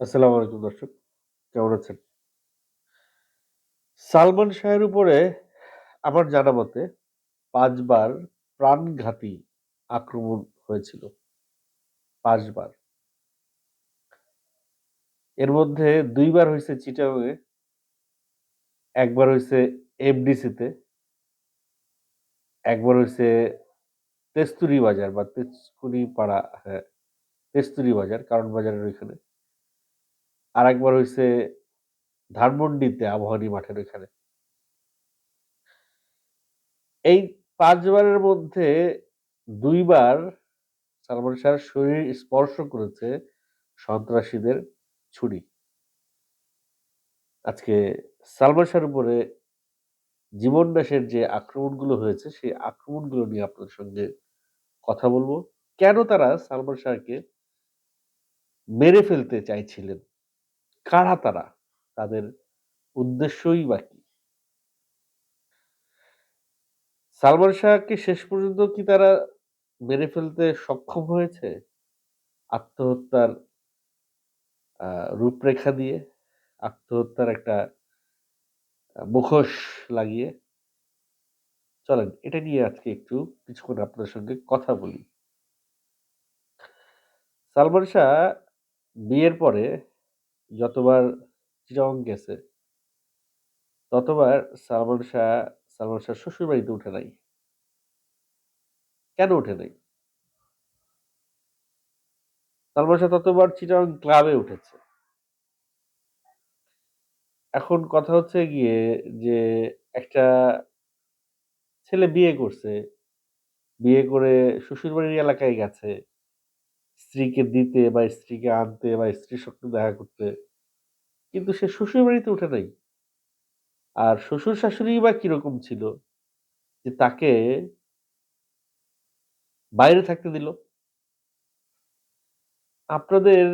আসসালামু আলাইকুম দর্শক। কেমন আছেন? সালমান শাহের উপরে আমার জানা মতে পাঁচবার প্রাণঘাতী আক্রমণ হয়েছিল। পাঁচবার এর মধ্যে ২ বার হইছে চিটাগংয়ে। একবার হইছে এফডিসিতে। একবার হয়েছে তেস্তুরি বাজার বা তেজকুনি পাড়া হ্যাঁ, তেস্তুরি বাজার, কারণ বাজারের ওইখানে। আরেকবার হয়েছে ধানমন্ডিতে আবাহনী মাঠের ওইখানে। এই পাঁচবারের মধ্যে দুইবার সালমান শাহর শরীর স্পর্শ করেছে সন্ত্রাসীদের ছুরি। আজকে সালমান শাহর উপরে জীবন দাসের যে আক্রমণগুলো হয়েছে, সেই আক্রমণগুলো নিয়ে আপনাদের সঙ্গে কথা বলব কেন তারা সালমান শাহকে মেরে ফেলতে চাইছিলেন? কারা তারা? তাদের উদ্দেশ্যই বা কি? সালমান শাহকে শেষ পর্যন্ত কি তারা মেরে ফেলতে সক্ষম হয়েছে? আত্মহত্যার রূপরেখা দিয়ে, আত্মহত্যার একটা মুখোশ লাগিয়ে? চলেন এটা নিয়ে আজকে একটু কিছুক্ষণ আপনার সঙ্গে কথা বলি। সালমান শাহ বিয়ের পরে যতবার চিটাগং গেছে, ততবার সালমান শাহ, সালমান শাহর শ্বশুরবাড়িতে উঠে নাই। কেন উঠে নাই? সালমান শাহ ততবার চিটাগং ক্লাবে উঠেছে। এখন কথা হচ্ছে গিয়ে যে একটা ছেলে বিয়ে করছে। বিয়ে করে শ্বশুরবাড়ির এলাকায় গেছে। স্ত্রীকে দিতে বা স্ত্রীকে আনতে বা স্ত্রীর সঙ্গে দেখা করতে। কিন্তু সে শ্বশুর বাড়িতে উঠে নাই। আর শ্বশুর শাশুড়ি বা কীরকম ছিল? যে তাকে বাইরে থাকতে দিল? আপনাদের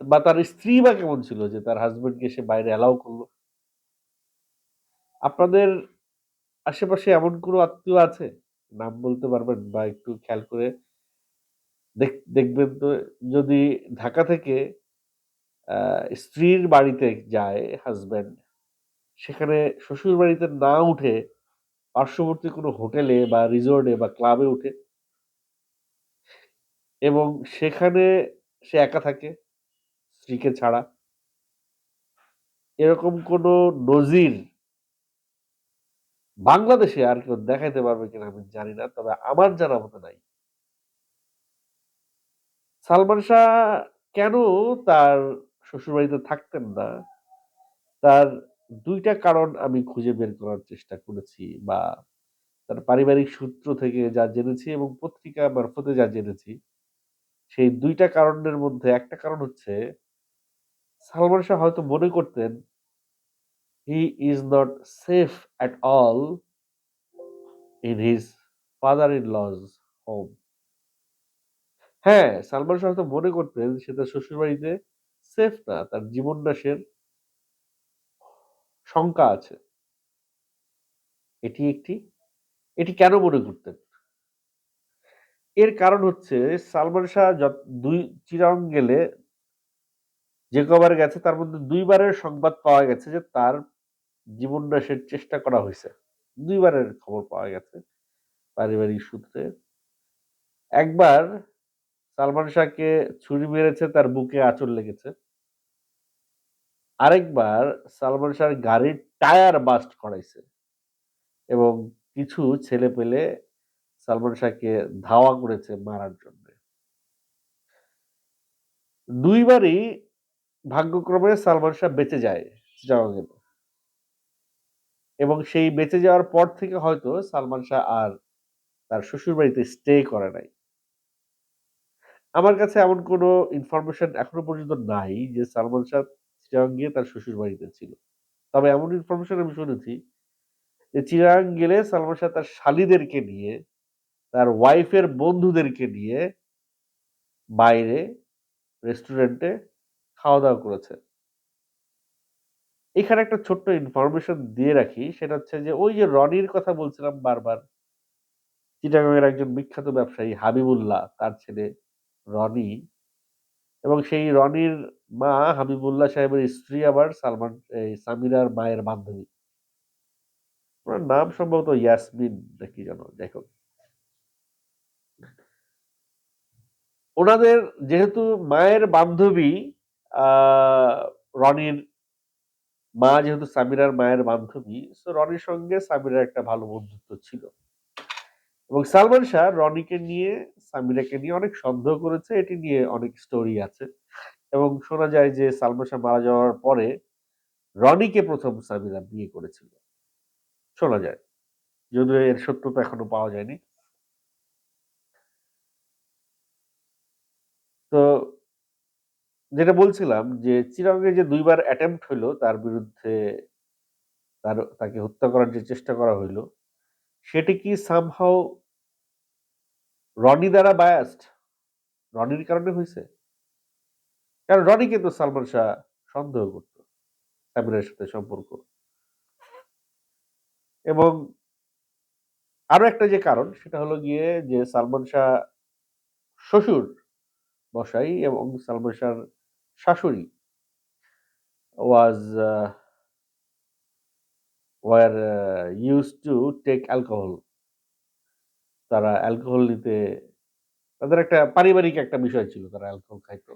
বা তার স্ত্রী বা কেমন ছিল যে তার হাসব্যান্ডকে সে বাইরে অ্যালাউ করল আপনাদের আশেপাশে এমন কোনো আত্মীয় আছে? নাম বলতে পারবেন বা একটু খেয়াল করে দেখ দেখবেন তো যদি ঢাকা থেকে স্ত্রীর বাড়িতে যায় হাসব্যান্ড, সেখানে শ্বশুরবাড়িতে না উঠে পার্শ্ববর্তী কোনো হোটেলে বা রিসোর্টে বা ক্লাবে উঠে। এবং সেখানে সে একা থাকে, স্ত্রীকে ছাড়া। এরকম কোনো নজির বাংলাদেশে আর কেউ দেখাইতে পারবে কিনা আমি জানি না। তবে আমার জানা মতে নাই। সালমান শাহ কেন তার শ্বশুরবাড়িতে থাকতেন না? তার দুইটা কারণ আমি খুঁজে বের করার চেষ্টা করেছি বা তার পারিবারিক সূত্র থেকে যা জেনেছি এবং পত্রিকা মারফতে যা জেনেছি, সেই দুইটা কারণের মধ্যে একটা কারণ হচ্ছে সালমান শাহ হয়তো মনে করতেন he is not safe at all in his father in law home. হ্যাঁ, সালমান শাহ হয়তো মনে করতেন সে তার শ্বশুরবাড়িতে সেফ না। তার জীবন নাশের শঙ্কা আছে। এটি একটি। এটি কেন মনে করতেন? এর কারণ হচ্ছে সালমান শাহ ২ চিটাগং গেলে যে কবার গেছে তার মধ্যে ২ বারের সংবাদ পাওয়া গেছে যে তার জীবন নাশের চেষ্টা করা হইছে। ২ বারের খবর পাওয়া গেছে পারিবারিক সূত্রে। একবার সালমান শাহকে ছুরি মেরেছে, তার বুকে আঁচড় লেগেছে। আরেকবার সালমান শাহর গাড়ির টায়ার বাস্ট করাইছে। এবং কিছু ছেলে পেলে সালমান শাহকে ধাওয়া করেছে মারার জন্য দুইবারই ভাগ্যক্রমে সালমান শাহ বেঁচে যায় চিটাগংয়ে। এবং সেই বেঁচে যাওয়ার পর থেকে হয়তো সালমান শাহ আর তার শ্বশুরবাড়িতে স্টে করে নাই। আমার কাছে এমন কোনো ইনফরমেশন এখনও পর্যন্ত নাই যে সালমান শাহ চিটাগং গিয়ে তার শ্বশুরবাড়িতে ছিল। তবে এমন ইনফরমেশন আমি শুনেছি যে চিটাগং গেলে সালমান শাহ তার শালিদেরকে নিয়ে, তার ওয়াইফের বন্ধুদেরকে নিয়ে বাইরে রেস্টুরেন্টে খাওয়া-দাওয়া করেছে। এখানে একটা ছোট্ট ইনফরমেশন দিয়ে রাখি সেটা হচ্ছে যে ওই যে রনির কথা বলছিলাম বারবার। চিটাগংয়ের একজন বিখ্যাত ব্যবসায়ী হাবিবুল্লাহ তার ছেলে রনি এবং সেই রনির মা হাবিবুল্লাহ সাহেবের স্ত্রী আবার সালমান এই সামিরার মায়ের বান্ধবী। ওনার নাম সম্ভবত ইয়াসমিন না কি যেন হোক। ওনাদের যেহেতু মায়ের বান্ধবী রনির মা যেহেতু সামিরার মায়ের বান্ধবী, সো রনির সঙ্গে সামিরার একটা ভালো বন্ধুত্ব ছিল। এবং সালমান শাহ রনিকে নিয়ে সামিরাকে নিয়ে অনেক সন্দেহ করেছে। এটি নিয়ে অনেক স্টোরি আছে। এবং শোনা যায় যে সালমান শাহ মারা যাওয়ার পরে রনিকে ১ম সামিরা বিয়ে করেছিল। শোনা যায়। যদিও এর সত্যতা এখনও পাওয়া যায়নি। তো যেটা বলছিলাম যে চিরাগে যে ২ বার অ্যাটেম্প্ট হইল তার বিরুদ্ধে তার তাকে হত্যা করার যে চেষ্টা করা হইল, সেটি কি সামহাউ রনি দ্বারা বায়াস্ট রনির কারণে হয়েছে কারণ রনি কিন্তু সালমান শাহ সন্দেহ করত। সামিরার সাথে সম্পর্ক। এবং আরও একটা যে কারণ, সেটা হলো গিয়ে যে সালমান শাহ শ্বশুর মশাই এবং সালমান শাহর শাশুড়ি was were use to take alcohol. তারা অ্যালকোহল নিতে, তাদের একটা পারিবারিক একটা বিষয় ছিল। তারা অ্যালকোহল খাইতো।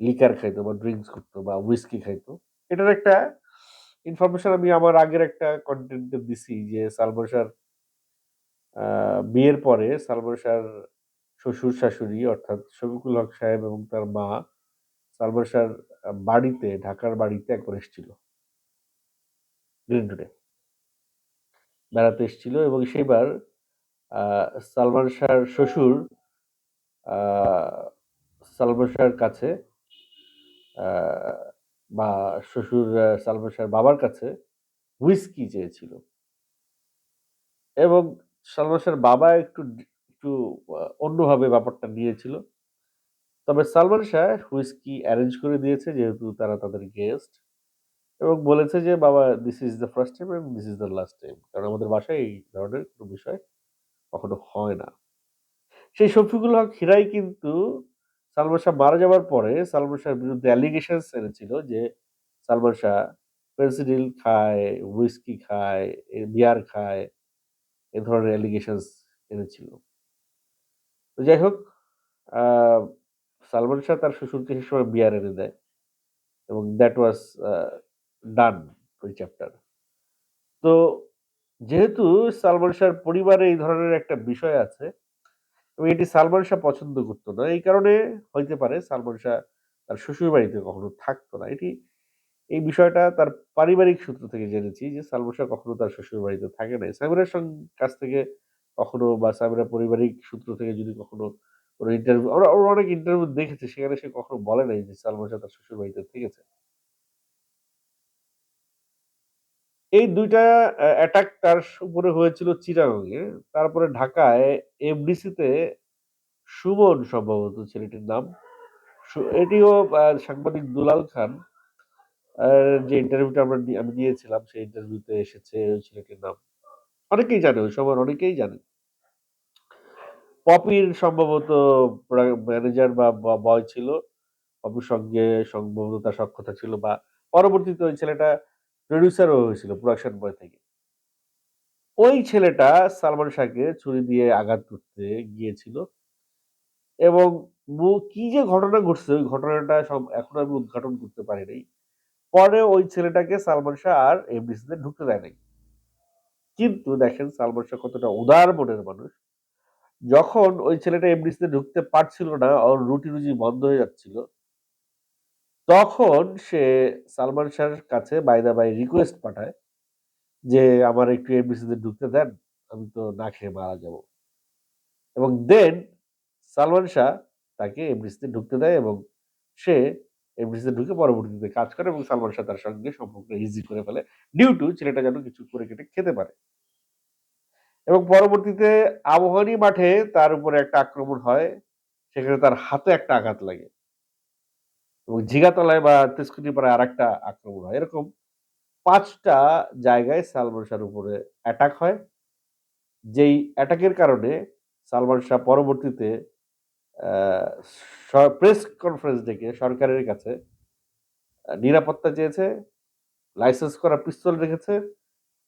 লিকার খাইতো বা ড্রিঙ্কস করতো বা উইস্কি খাইতো। এটার একটা ইনফরমেশন আমি আমার আগের একটা কনটেন্টে দিছি যে আ বিয়ের পরে সালমান শাহর শ্বশুর-শাশুড়ি অর্থাৎ শফিকুল হক সাহেব এবং তার মা শাহর বাড়িতে, ঢাকার বাড়িতে একবার এসছিল। গ্রিন রোডে। বেড়াতে এসেছিল এবং সেইবার, আ, সালমান শাহর শ্বশুর সালমান শাহর কাছে বা শ্বশুর সালমান শাহর বাবার কাছে হুইস্কি চেয়েছিল। এবং সালমান শাহর বাবা একটু একটু অন্যভাবে ব্যাপারটা নিয়েছিল। তবে সালমান শাহ হুইস্কি অ্যারেঞ্জ করে দিয়েছে, যেহেতু তারা তাদের গেস্ট। এবং বলেছে যে, "বাবা this is the first time এবং this is the last time." কারণ আমাদের বাসায় এই ধরনের কোনো বিষয় কখনো হয় না। সেই শফিকুল হক হীরাই কিন্তু সালমান শাহ মারা যাওয়ার পরে সালমান শাহর বিরুদ্ধে অ্যালিগেশনস এনেছিল যে সালমান শাহ পেন্সিডিল খায়, হুইস্কি খায়, বিয়ার খায়। এ ধরনের অ্যালিগেশনস এনেছিল। তো যাই হোক সালমান শাহ তার শ্বশুরকে সে সময় বিয়ার এনে দেয়। এবং দ্যাট ওয়াজ ডান ওই চ্যাপ্টার। তো যেহেতু সালমান শাহর পরিবারে এই ধরনের একটা বিষয় আছে, এবং এটি সালমান শাহ পছন্দ করত না। এই কারণে হইতে পারে সালমান শাহ তার শ্বশুর বাড়িতে কখনো থাকতো না। এটি, এই বিষয়টা তার পারিবারিক সূত্র থেকে জেনেছি যে সালমান শাহ কখনো তার শ্বশুর বাড়িতে থাকে নাই। সামিরার সং কাছ থেকে কখনো বা সামিরার পারিবারিক সূত্র থেকে যদি কখনো কোনো ইন্টারভিউ ওরা অনেক ইন্টারভিউ দেখেছে, সেখানে সে কখনো বলে নাই যে সালমান শাহ তার শ্বশুর বাড়িতে থেকেছে। এই দুইটা অ্যাটাক তার উপরে হয়েছিল চিটাগংয়ে। তারপরে ঢাকায় এফডিসিতে সুমন সম্ভবত ছেলেটির নাম। এটিও সাংবাদিক দুলাল খান যে ইন্টারভিউটা আমরা আমি দিয়েছিলাম, সেই ইন্টারভিউতে এসেছে ওই ছেলেটির নাম। অনেকেই জানে, ওই সময়ের অনেকেই জানে। পপির সম্ভবত ম্যানেজার বা বয় ছিল। পপির সঙ্গে সম্ভবত তার সখ্যতা ছিল বা, পরবর্তীতে ওই ছেলেটা প্রোডিউসারও হয়েছিল প্রোডাকশন বয় থেকে। ওই ছেলেটা সালমান শাহকে ছুরি দিয়ে আঘাত করতে গিয়েছিল। এবং কি যে ঘটনা ঘটছে ওই ঘটনাটা সব এখনও আমি উদ্ঘাটন করতে পারি নাই। পরে ওই ছেলেটাকে সালমান শাহ আর এফডিসিতে ঢুকতে দেয় নাই। কিন্তু দেখেন সালমান শাহ কতটা উদার মনের মানুষ। যখন ওই ছেলেটা এফডিসিতে ঢুকতে পারছিল না, ওর রুটি-রুজি বন্ধ হয়ে যাচ্ছিল তখন সে সালমান শাহর কাছে বাই দ্যা বাই রিকোয়েস্ট পাঠায় যে, "আমার একটু এফডিসিতে ঢুকতে দেন। আমি তো না খেয়ে মারা যাব।" এবং দেন সালমান শাহ তাকে এফডিসিতে ঢুকতে দেয় এবং সে এফডিসিতে ঢুকে পরবর্তীতে কাজ করে এবং সালমান শাহ তার সঙ্গে সম্পর্কটা ইজি করে ফেলে। ডিউ টু ছেলেটা যেন কিছু করে কেটে খেতে পারে। এবং পরবর্তীতে আবাহনী মাঠে তার উপরে একটা আক্রমণ হয়। সেখানে তার হাতে একটা আঘাত লাগে। এবং জিগাতলায় বা তেজকুটিপাড়ায় আরেকটা আক্রমণ হয়। এরকম পাঁচটা জায়গায় সালমান শাহর উপরে অ্যাটাক হয়। যেই অ্যাটাকের কারণে সালমান শাহ পরবর্তীতে প্রেস কনফারেন্স ডেকে সরকারের কাছে নিরাপত্তা চেয়েছে, লাইসেন্স করা পিস্তল রেখেছে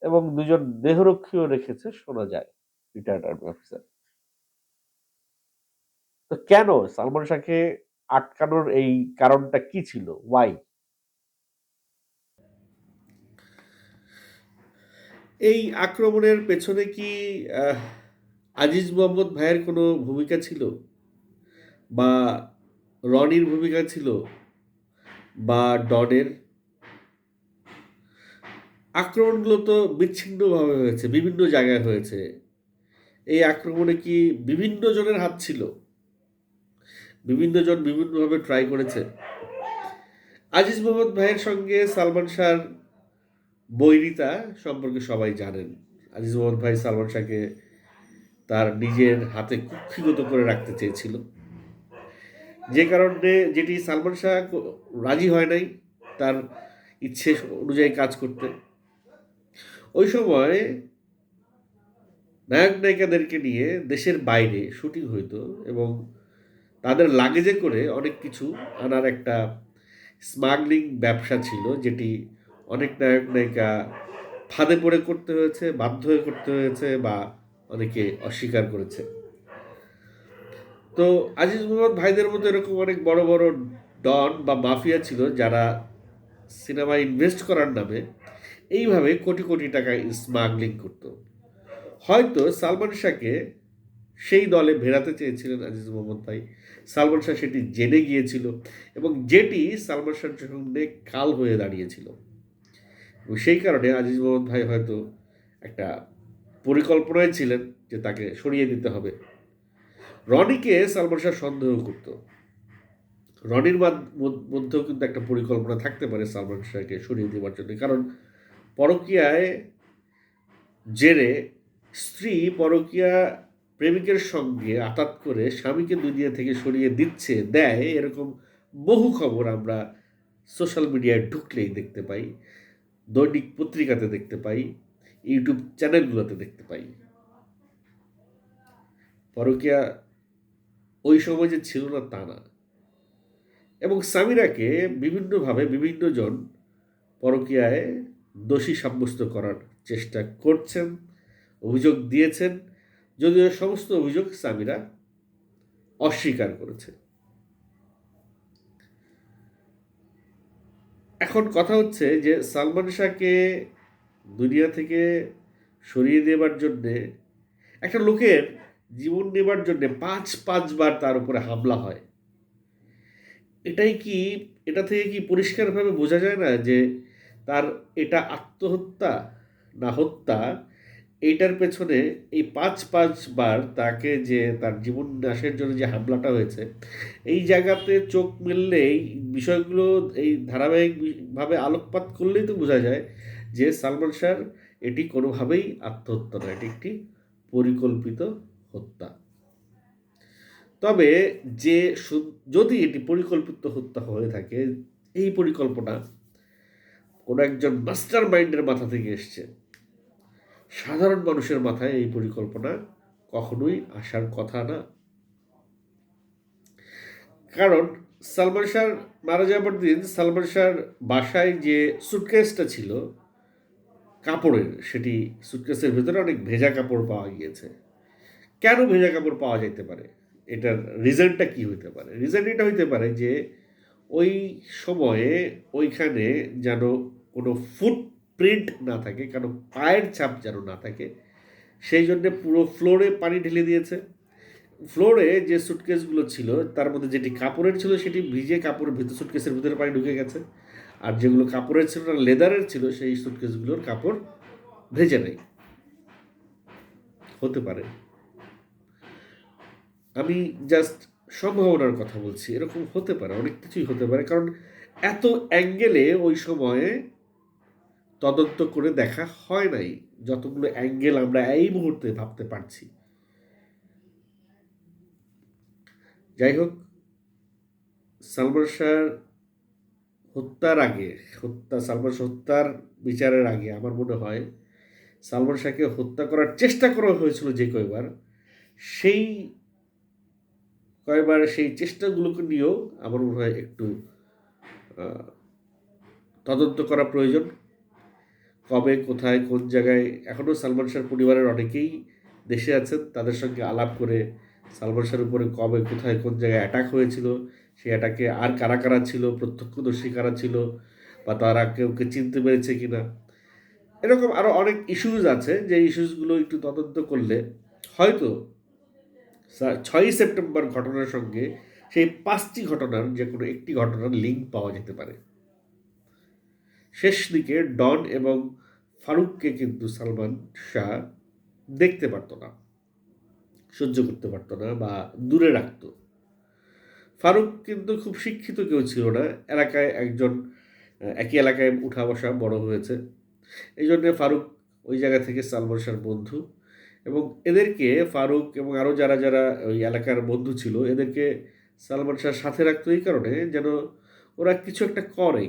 এবং দুজন দেহরক্ষীও রেখেছে শোনা যায় রিটায়ার্ড আর্মি অফিসার। তো কেন সালমান শাহকে আটকানোর এই কারণটা কি ছিল? ওয়াই? এই আক্রমণের পেছনে কি আজিজ মোহাম্মদ ভাইয়ের কোনো ভূমিকা ছিল? বা রনির ভূমিকা ছিল? বা ডনের? আক্রমণগুলো তো বিচ্ছিন্নভাবে হয়েছে, বিভিন্ন জায়গায় হয়েছে। এই আক্রমণে কি বিভিন্ন জনের হাত ছিল? বিভিন্ন জন বিভিন্নভাবে ট্রাই করেছে। আজিজ মোহাম্মদ ভাইয়ের সঙ্গে সালমান শাহর বৈরিতা সম্পর্কে সবাই জানেন। আজিজ মোহাম্মদ ভাই সালমান শাহকে তার নিজের হাতে কুক্ষিগত করে রাখতে চেয়েছিল। যে কারণে যেটি সালমান শাহ রাজি হয় নাই, তার ইচ্ছে অনুযায়ী কাজ করতে। ওই সময় নায়ক-নায়িকাদেরকে নিয়ে দেশের বাইরে শুটিং হইতো এবং তাদের লাগেজে করে অনেক কিছু আনার একটা স্মাগলিং ব্যবসা ছিল যেটি অনেক নায়ক-নায়িকা ফাঁদে পড়ে করতে হয়েছে, বাধ্য হয়ে করতে হয়েছে বা অনেকে অস্বীকার করেছে। তো আজিজ মোহাম্মদ ভাইদের মতো এরকম অনেক বড়, বড় ডন বা মাফিয়া ছিল যারা সিনেমায় ইনভেস্ট করার নামে এইভাবে কোটি, কোটি টাকা স্মাগলিং করত। হয়তো সালমান শাহকে সেই দলে ভেড়াতে চেয়েছিলেন আজিজ মোহাম্মদ ভাই। সালমান শাহ সেটি জেনে গিয়েছিল এবং যেটি সালমান শাহর সঙ্গে কাল হয়ে দাঁড়িয়েছিল। এবং সেই কারণে আজিজ মোহাম্মদ ভাই হয়তো একটা পরিকল্পনায় ছিলেন যে তাকে সরিয়ে দিতে হবে। রনিকে সালমান শাহ সন্দেহ করত। রনির মধ্যেও কিন্তু একটা পরিকল্পনা থাকতে পারে সালমান শাহকে সরিয়ে দেওয়ার জন্য। কারণ পরকীয়ায় জেরে স্ত্রী পরকীয়া প্রেমিকের সঙ্গে আঁতাত করে স্বামীকে দুনিয়া থেকে সরিয়ে দিচ্ছে, দেয় এরকম বহু খবর আমরা সোশ্যাল মিডিয়ায় ঢুকলেই দেখতে পাই। দৈনিক পত্রিকাতে দেখতে পাই, ইউটিউব চ্যানেলগুলোতে দেখতে পাই। পরকীয়া ওই সময় যে ছিল না তা না। এবং সামিরাকে বিভিন্নভাবে বিভিন্নজন পরকীয়ায় দোষী সাব্যস্ত করার চেষ্টা করছেন, অভিযোগ দিয়েছেন। যদিও সমস্ত অভিযোগ সামিরা অস্বীকার করেছে। এখন কথা হচ্ছে যে সালমান শাহকে দুনিয়া থেকে সরিয়ে দেবার জন্যে, একটা লোকের জীবন নেবার জন্যে পাঁচ পাঁচবার তার উপরে হামলা হয়। এটাই কি, এটা থেকে কি পরিষ্কারভাবে বোঝা যায় না যে তার এটা আত্মহত্যা না হত্যা? এইটার পেছনে এই ৫, ৫ বার তাকে যে তার জীবন নাশের জন্য যে হামলাটা হয়েছে, এই জায়গাতে চোখ মেললে এই বিষয়গুলো এই ধারাবাহিকভাবে আলোকপাত করলেই তো বোঝা যায় যে সালমান শাহর এটি কোনোভাবেই আত্মহত্যা নয়। এটি একটি পরিকল্পিত হত্যা। তবে যে যদি এটি পরিকল্পিত হত্যা হয়ে থাকে, এই পরিকল্পনা কোনো একজন মাস্টার মাইন্ডের মাথা থেকে এসছে। সাধারণ মানুষের মাথায় এই পরিকল্পনা কখনোই আসার কথা না। কারণ সালমান শাহর মারা যাবার দিন সালমান শাহর বাসায় যে সুটকেসটা ছিল কাপড়ের, সেটি সুটকেসের ভেতরে অনেক ভেজা কাপড় পাওয়া গিয়েছে। কেন ভেজা কাপড় পাওয়া যাইতে পারে? এটার রিজনটা কি হইতে পারে? রিজন এটা হইতে পারে যে ওই সময়ে ওইখানে যেন কোনো ফুটপ্রিন্ট না থাকে, কারণ পায়ের ছাপ যেন না থাকে। সেই জন্যে পুরো ফ্লোরে পানি ঢেলে দিয়েছে। ফ্লোরে যে সুটকেসগুলো ছিল তার মধ্যে যেটি কাপড়ের ছিল সেটি ভিজে কাপড়ের ভিতর সুটকেসের ভিতরে পানি ঢুকে গেছে। আর যেগুলো কাপড়ের ছিল না লেদারের ছিল সেই সুটকেসগুলোর কাপড় ভেজে নেই হতে পারে। আমি জাস্ট সম্ভাবনার কথা বলছি। এরকম হতে পারে, অনেক কিছুই হতে পারে। কারণ এত অ্যাঙ্গেলে ওই সময়ে তদন্ত করে দেখা হয় নাই। যতগুলো অ্যাঙ্গেল আমরা এই মুহূর্তে ভাবতে পারছি। যাই হোক, সালমান শাহর হত্যার আগে, হত্যা সালমান শাহ হত্যার বিচারের আগে আমার মনে হয় সালমান শাহকে হত্যা করার চেষ্টা করা হয়েছিল যে কয়বার, সেই কয়বার সেই চেষ্টাগুলোকে নিয়েও আমার মনে হয় একটু তদন্ত করা প্রয়োজন কবে, কোথায়, কোন জায়গায়? এখনও সালমান শাহর পরিবারের অনেকেই দেশে আছেন। তাদের সঙ্গে আলাপ করে সালমান শাহর উপরে কবে, কোথায়, কোন জায়গায় অ্যাটাক হয়েছিল, সেই অ্যাটাকে আর কারা কারা ছিল, প্রত্যক্ষদর্শী কারা ছিল বা তারা কেউ কে চিনতে পেরেছে কি না এরকম আরও অনেক ইস্যুজ আছে। যে ইস্যুসগুলো একটু তদন্ত করলে হয়তো ছয়ই সেপ্টেম্বর ঘটনার সঙ্গে সেই পাঁচটি ঘটনার যে কোনো একটি ঘটনার লিঙ্ক পাওয়া যেতে পারে। শেষ দিকে ডন এবং ফারুককে কিন্তু সালমান শাহ দেখতে পারতো না, সহ্য করতে পারতো না বা দূরে রাখতো। ফারুক কিন্তু খুব শিক্ষিত কেউ ছিল না, এলাকায় একজন একই এলাকায় উঠা বসা বড় হয়েছে। এই জন্যে ফারুক ওই জায়গা থেকে সালমান শাহর বন্ধু এবং এদেরকে ফারুক এবং আরও যারা যারা ওই এলাকার বন্ধু ছিল, এদেরকে সালমান শাহ সাথে রাখতো এই কারণে যেন ওরা কিছু একটা করে।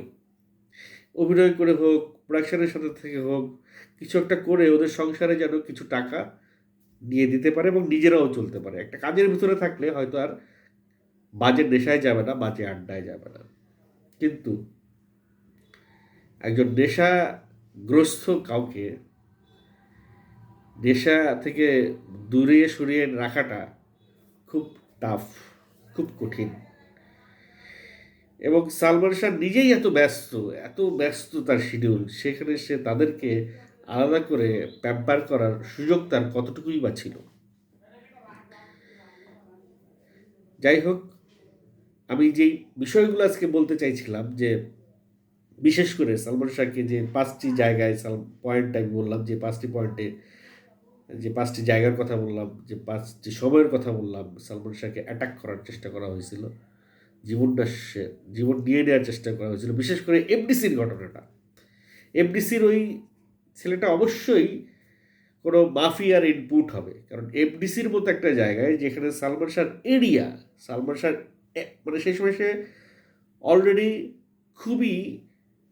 অভিনয় করে হোক প্রোডাকশনের সাথে থেকে হোক, কিছু একটা করে ওদের সংসারে যেন কিছু টাকা নিয়ে দিতে পারে এবং নিজেরাও চলতে পারে। একটা কাজের ভিতরে থাকলে হয়তো আর বাজে নেশায় যাবে না বাজে আড্ডায় যাবে না। কিন্তু একজন নেশাগ্রস্ত কাউকে নেশা থেকে দূরে সরিয়ে রাখাটা খুব টাফ খুব কঠিন। এবং সালমান শাহ নিজেই এত ব্যস্ত এত ব্যস্ত তার শিডিউল সেখানে সে তাদেরকে আলাদা করে প্যাম্পার করার সুযোগ তার কতটুকুই বা ছিল? যাই হোক, আমি যেই বিষয়গুলো আজকে বলতে চাইছিলাম যে, বিশেষ করে সালমান শাহকে যে পাঁচটি জায়গায় সাল পয়েন্ট আমি বললাম, যে পাঁচটি পয়েন্টে যে পাঁচটি জায়গার কথা বললাম, যে পাঁচটি সময়ের কথা বললাম, সালমান শাহকে অ্যাটাক করার চেষ্টা করা হয়েছিল। জীবনটা জীবন নিয়ে নেওয়ার চেষ্টা করা হয়েছিল। বিশেষ করে এফডিসির ঘটনাটা। এফডিসির ওই ছেলেটা অবশ্যই কোনো মাফিয়ার ইনপুট হবে। কারণ এফডিসির মতো একটা জায়গায় যেখানে সালমান শাহর এরিয়া সালমান শাহ মানে সেই সময় সে অলরেডি খুবই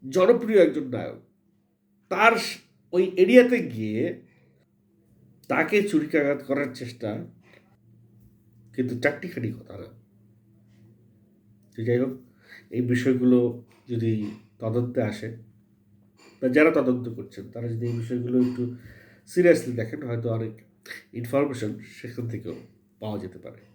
জনপ্রিয় একজন নায়ক। তার ওই এরিয়াতে গিয়ে তাকে চুরিকাঘাত করার চেষ্টা কিন্তু চারটিখানি কথা না তো যাই হোক, এই বিষয়গুলো যদি তদন্তে আসে, বা যারা তদন্ত করছেন, তারা যদি এই বিষয়গুলো একটু সিরিয়াসলি দেখেন, হয়তো অনেক ইনফরমেশন সেখান থেকেও পাওয়া যেতে পারে।